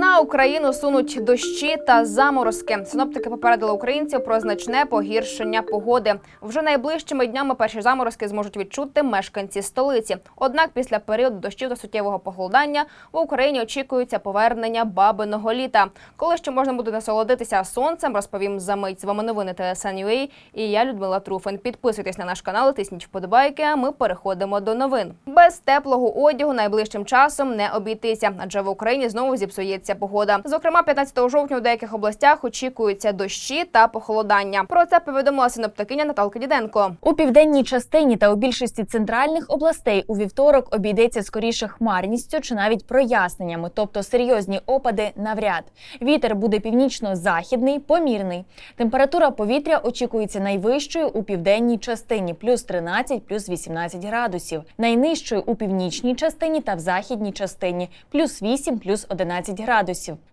На Україну сунуть дощі та заморозки. Синоптики попередили українців про значне погіршення погоди. Вже найближчими днями перші заморозки зможуть відчути мешканці столиці. Однак після періоду дощів та суттєвого похолодання в Україні очікується повернення бабиного літа. Коли ще можна буде насолодитися сонцем, розповім за мить з вами новини ТСН.UA і я Людмила Труфин. Підписуйтесь на наш канал, тисніть вподобайки. А ми переходимо до новин. Без теплого одягу найближчим часом не обійтися, адже в Україні знову зіпсується погода. Зокрема, 15 жовтня у деяких областях очікуються дощі та похолодання. Про це повідомила синоптикиня Наталка Діденко. У південній частині та у більшості центральних областей у вівторок обійдеться скоріше хмарністю чи навіть проясненнями, тобто серйозні опади навряд. Вітер буде північно-західний, помірний. Температура повітря очікується найвищою у південній частині плюс 13, плюс 18 градусів, найнижчою у північній частині та в західній частині плюс 8, плюс 11 градусів.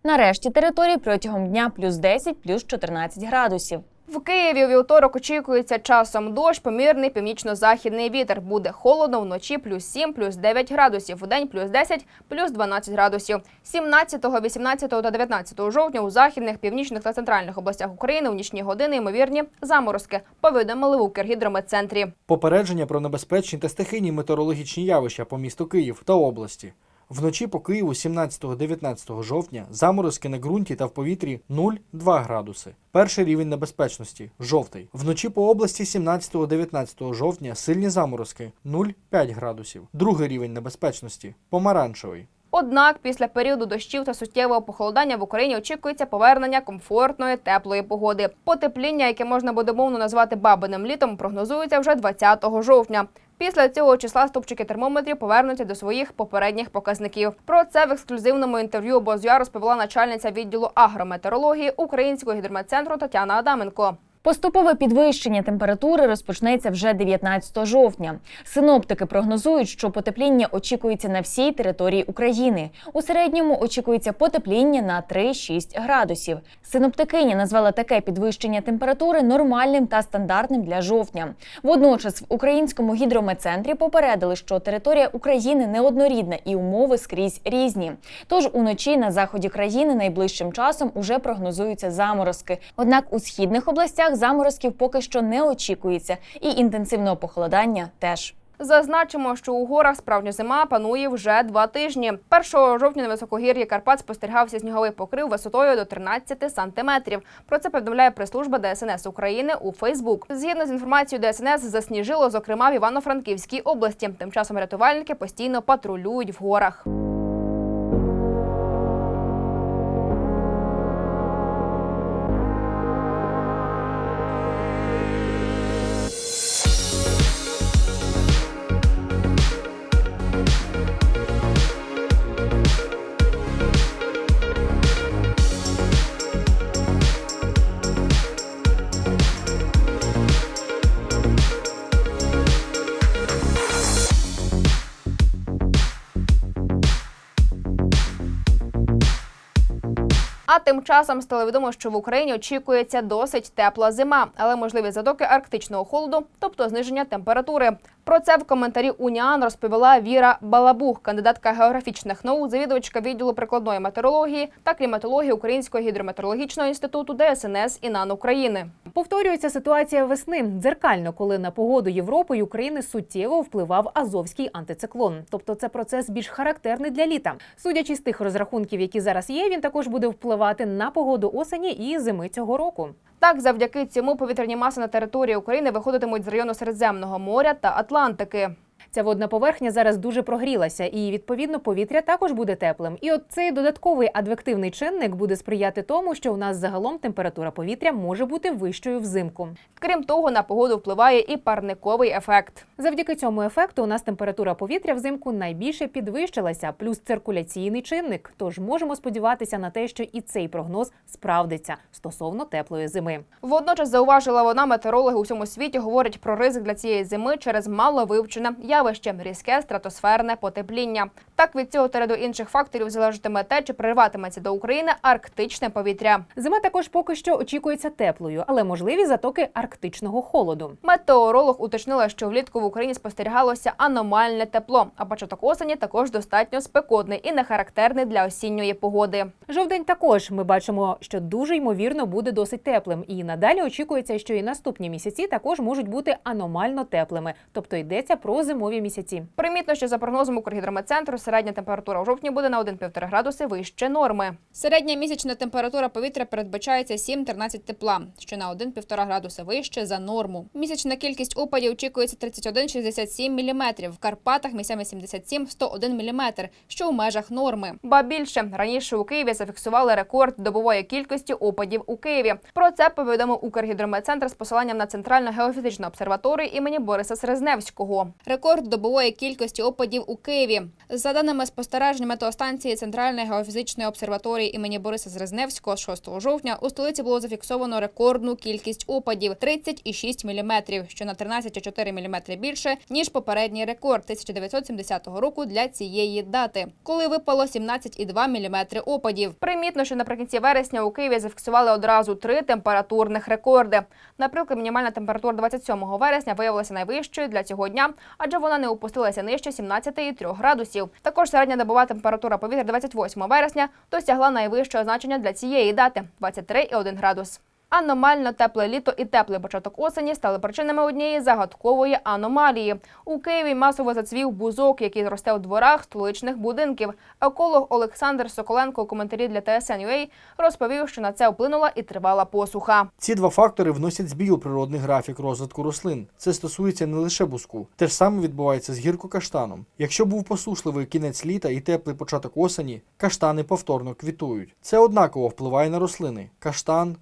Нарешті території протягом дня плюс 10, плюс 14 градусів. В Києві у вівторок очікується часом дощ, помірний північно-західний вітер. Буде холодно вночі плюс 7, плюс 9 градусів, у день плюс 10, плюс 12 градусів. 17, 18 та 19 жовтня у західних, північних та центральних областях України у нічні години ймовірні заморозки, повідомили в Укргідрометцентрі. Попередження про небезпечні та стихійні метеорологічні явища по місту Київ та області. Вночі по Києву 17-19 жовтня заморозки на ґрунті та в повітрі 0,2 градуси. Перший рівень небезпечності жовтий. Вночі по області 17-19 жовтня сильні заморозки 0,5 градусів. Другий рівень небезпечності помаранчевий. Однак після періоду дощів та суттєвого похолодання в Україні очікується повернення комфортної теплої погоди. Потепління, яке можна буде мовно назвати бабиним літом, прогнозується вже 20 жовтня. Після цього числа стопчики термометрів повернуться до своїх попередніх показників. Про це в ексклюзивному інтерв'ю обозя розповіла начальниця відділу агрометеорології Українського гідрометцентру Тетяна Адаменко. Поступове підвищення температури розпочнеться вже 19 жовтня. Синоптики прогнозують, що потепління очікується на всій території України. У середньому очікується потепління на 3-6 градусів. Синоптикиня назвала таке підвищення температури нормальним та стандартним для жовтня. Водночас в українському гідрометцентрі попередили, що територія України неоднорідна і умови скрізь різні. Тож уночі на заході країни найближчим часом уже прогнозуються заморозки. Однак у східних областях заморозків поки що не очікується, і інтенсивного похолодання теж. Зазначимо, що у горах справжня зима панує вже два тижні. 1 жовтня на високогір'ї Карпат спостерігався сніговий покрив висотою до 13 сантиметрів. Про це повідомляє прес-служба ДСНС України у Фейсбук. Згідно з інформацією ДСНС, засніжило, зокрема в Івано-Франківській області. Тим часом рятувальники постійно патрулюють в горах. Тим часом стало відомо, що в Україні очікується досить тепла зима, але можливі затоки арктичного холоду, тобто зниження температури. Про це в коментарі Уніан розповіла Віра Балабух, кандидатка географічних наук, завідувачка відділу прикладної метеорології та кліматології Українського гідрометеорологічного інституту ДСНС і НАН України. Повторюється ситуація весни дзеркально, коли на погоду Європи і України суттєво впливав азовський антициклон. Тобто це процес більш характерний для літа. Судячи з тих розрахунків, які зараз є, він також буде впливати на погоду осені і зими цього року. Так, завдяки цьому повітряні маси на території України виходитимуть з району Середземного моря та Атлантики. Ця водна поверхня зараз дуже прогрілася, і відповідно повітря також буде теплим. І от цей додатковий адвективний чинник буде сприяти тому, що у нас загалом температура повітря може бути вищою взимку. Крім того, на погоду впливає і парниковий ефект. Завдяки цьому ефекту у нас температура повітря взимку найбільше підвищилася, плюс циркуляційний чинник. Тож можемо сподіватися на те, що і цей прогноз справдиться стосовно теплої зими. Водночас зауважила вона, метеорологи у всьому світі говорять про ризик для цієї зими через маловивчене явище різке стратосферне потепління. Так від цього та ряду інших факторів залежатиме те, чи прирватиметься до України арктичне повітря. Зима також поки що очікується теплою, але можливі затоки арктичного холоду. Метеоролог уточнила, що влітку в Україні спостерігалося аномальне тепло, а початок осені також достатньо спекотний і не характерний для осінньої погоди. Жовдень також ми бачимо, що дуже ймовірно буде досить теплим, і надалі очікується, що і наступні місяці також можуть бути аномально теплими, тобто йдеться про зимові місяці. Примітно, що за прогнозом Укргідрометцентру середня температура у жовтні буде на 1,5 градуси вище норми. Середня місячна температура повітря передбачається 7-13 тепла, що на 1,5 градуси вище за норму. Місячна кількість опадів очікується 31-67 мм, в Карпатах місцями 77-101 мм, що у межах норми. Ба більше раніше у Києві зафіксували рекорд добової кількості опадів у Києві. Про це повідомив Укргідрометцентр з посиланням на Центральну геофізичну обсерваторію імені Бориса Срезневського. Рекорд добової кількості опадів у Києві. За даними спостережень метеостанції Центральної геофізичної обсерваторії імені Бориса Зрезневського, з 6 жовтня у столиці було зафіксовано рекордну кількість опадів 30,6 мм, що на 13,4 мм більше ніж попередній рекорд 1970 року для цієї дати, коли випало 17,2 мм опадів. Примітно, що наприкінці вересня у Києві зафіксували одразу три температурних рекорди. Наприклад, мінімальна температура 27 вересня виявилася найвищою для цього дня, адже вона не опустилася нижче 17,3 градусів. Також середня добова температура повітря 28 вересня досягла найвищого значення для цієї дати 23,1 градус. Аномально тепле літо і теплий початок осені стали причинами однієї загадкової аномалії. У Києві масово зацвів бузок, який росте у дворах столичних будинків. Еколог Олександр Соколенко у коментарі для TSN.ua розповів, що на це вплинула і тривала посуха. Ці два фактори вносять збій у природний графік розвитку рослин. Це стосується не лише буску. Те ж саме відбувається з гіркокаштаном. Якщо був посушливий кінець літа і теплий початок осені, каштани повторно квітують. Це однаково впливає на рослини: каштан,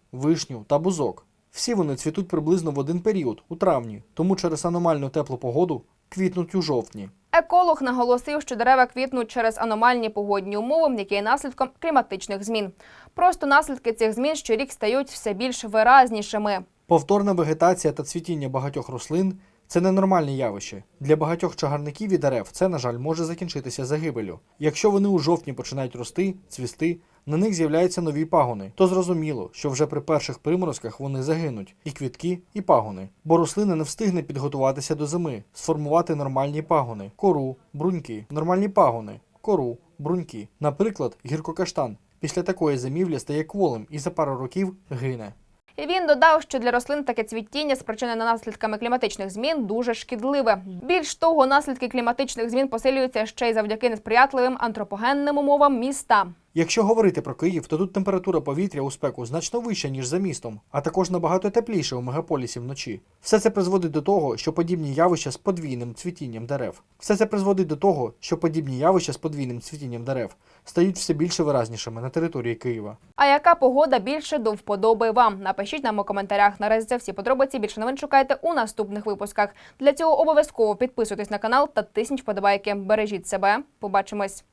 вишню та бузок. Всі вони цвітуть приблизно в один період у травні, тому через аномальну теплу погоду квітнуть у жовтні. Еколог наголосив, що дерева квітнуть через аномальні погодні умови, які є наслідком кліматичних змін. Просто наслідки цих змін щорік стають все більш виразнішими. Повторна вегетація та цвітіння багатьох рослин це ненормальне явище. Для багатьох чагарників і дерев це, на жаль, може закінчитися загибелю. Якщо вони у жовтні починають рости, цвісти, на них з'являються нові пагони, то зрозуміло, що вже при перших приморозках вони загинуть і квітки, і пагони. Бо рослина не встигне підготуватися до зими, сформувати нормальні пагони, кору, бруньки, нормальні пагони, кору, бруньки. Наприклад, гіркокаштан після такої зимівлі стає кволим і за пару років гине. І Він додав, що для рослин таке цвітіння, спричинене наслідками кліматичних змін, дуже шкідливе. Більш того, наслідки кліматичних змін посилюються ще й завдяки несприятливим антропогенним умовам міста. Якщо говорити про Київ, то тут температура повітря у спеку значно вища, ніж за містом, а також набагато тепліше у мегаполісі вночі. Все це призводить до того, що подібні явища з подвійним цвітінням дерев. Все це призводить до того, що подібні явища з подвійним цвітінням дерев стають все більше виразнішими на території Києва. А яка погода більше до вподоби вам? Напишіть нам у коментарях. Наразі це всі подробиці. Більше новин шукайте у наступних випусках. Для цього обов'язково підписуйтесь на канал та тисніть вподобайки. Бережіть себе. Побачимось.